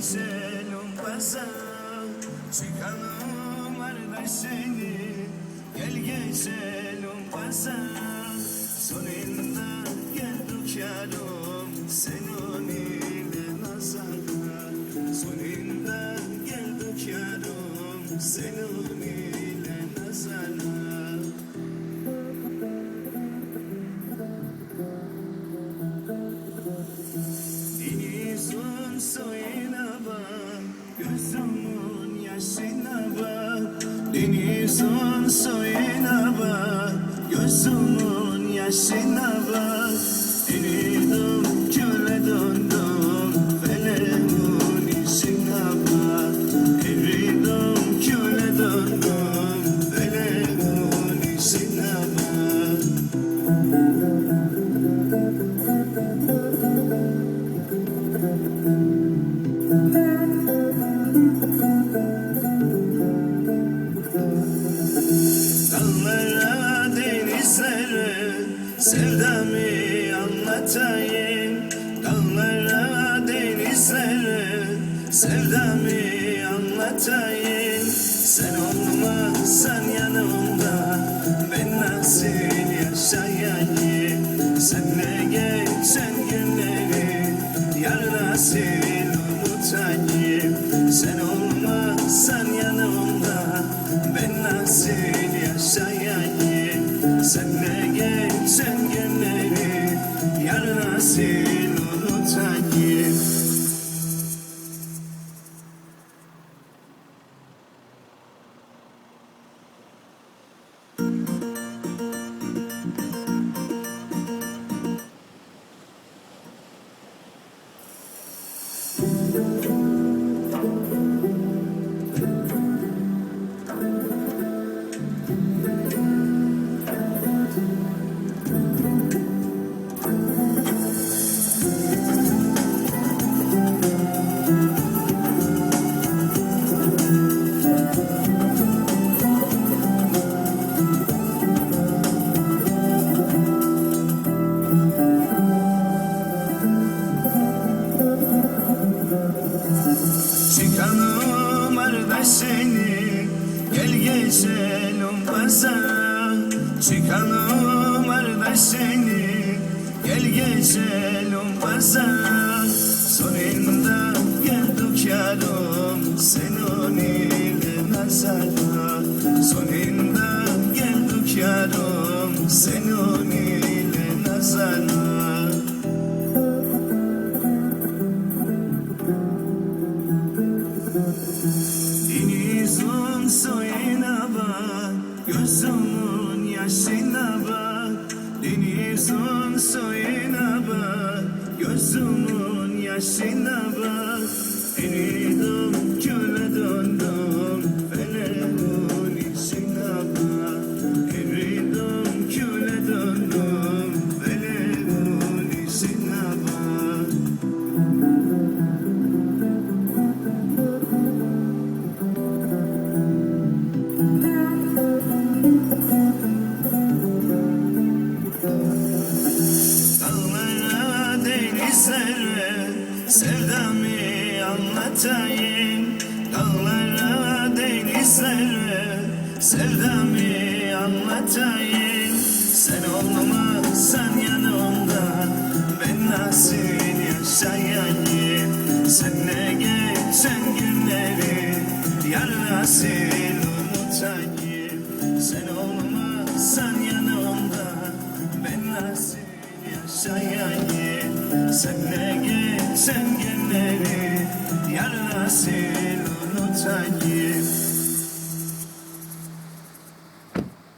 seni Gel gezelim pazar Çıkalım arada seni. Gel gezelim pazar Sonunda geldik yarım Senin Denizin suyuna bak, gözümün yaşına bak. Eridim, küle döndüm, feleğin işine bak. Eridim, küle döndüm, feleğin işine bak. Dağlara, sevdamı anlatayım Dağlara, denizlere. Sevdamı anlatayım Sen olmazsan yanımda ben nasıl yaşayayım? Senle geçen günleri yar nasıl unutayım? Sen olmazsan yanımda ben nasıl yaşayayım? Senle geçen günleri yar nasıl Çıkalım arada seni. Gel gezelim pazar Çıkalım arada seni. Gel gezelim pazar Sonunda geldik yarım. Senin ile nazara Sonunda geldik yarım. Senin gözümün yaşına bak. Denizin suyuna bak, gözümün yaşına bak. Eridim, küle döndüm, anlatayım. Dağlara, denizlere sevdamı anlatayım. Sen olmazsan yanımda ben nasıl yaşayayım? Senle geçen günleri yar nasıl unutayım? Sen olmazsan yanımda ben nasıl yaşayayım? Senle geçen günleri yar nasıl unutayım